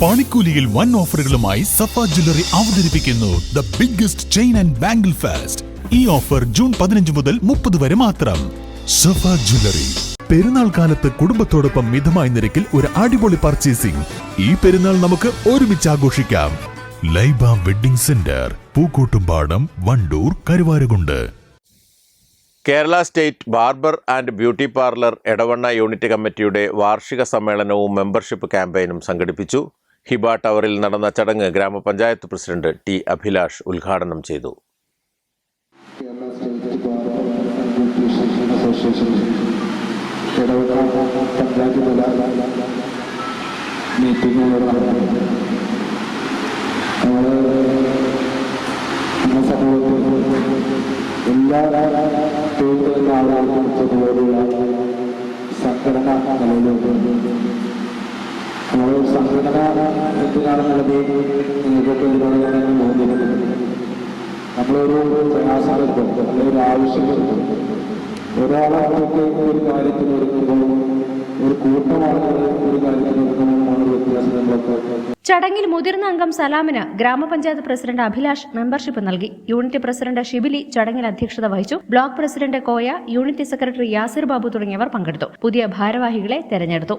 പണിക്കൂലിയിൽ വൺ ഓഫറുകളുമായി സഫ ജ്വല്ലറി അവതരിപ്പിക്കുന്നു the biggest chain and bangle fest ഈ ഓഫർ ജൂൺ പതിനഞ്ച് മുതൽ മുപ്പത് വരെ മാത്രം. സഫ ജ്വല്ലറി. പെരുന്നാൾ കാലത്ത് കുടുംബത്തോടൊപ്പം മിതമായ നിരക്കിൽ ഒരു അടിപൊളി പർച്ചേസിംഗ് ഈ പെരുന്നാൾ നമുക്ക് ഒരുമിച്ച് ആഘോഷിക്കാം. Laiba wedding centre Pookkottumpadam Wandoor Karuvarakundu. Kerala state barber and beauty parlour Edavanna unit കമ്മിറ്റിയുടെ വാർഷിക സമ്മേളനവും മെമ്പർഷിപ്പ് ക്യാമ്പയിനും സംഘടിപ്പിച്ചു. ഹിബ ടവറിൽ നടന്ന ചടങ്ങ് ഗ്രാമപഞ്ചായത്ത് പ്രസിഡന്റ് ടി അഭിലാഷ് ഉദ്ഘാടനം ചെയ്തു. എല്ലാ ബാർ ആൻഡ് നമ്മൾ സംഘടന എന്തിനാണെന്നുള്ളത് നിങ്ങൾക്കൊക്കെ ഇതിനോട് ഞാൻ ബോധ്യപ്പെടുന്നു നമ്മളൊരു പ്രയാസം അല്ലെങ്കിൽ ഒരു ആവശ്യം വരുമ്പോൾ ഒരാളെ നമുക്ക് ഒരു കാര്യത്തിന് ഒരുക്കുമ്പോൾ ഒരു കൂട്ടമാളുകൾ ഒരു കാര്യത്തിന് ഒരുക്കുമ്പോൾ വ്യത്യാസം നമ്മളൊക്കെ ചടങ്ങിൽ മുതിർന്ന അംഗം സലാമിന് ഗ്രാമപഞ്ചായത്ത് പ്രസിഡന്റ് അഭിലാഷ് മെമ്പർഷിപ്പ് നൽകി. യൂണിറ്റ് പ്രസിഡന്റ് ഷിബിലി ചടങ്ങിൽ അധ്യക്ഷത വഹിച്ചു. Block president Koya unit secretary Yasir Babu തുടങ്ങിയവർ പങ്കെടുത്തു. പുതിയ ഭാരവാഹികളെ തെരഞ്ഞെടുത്തു.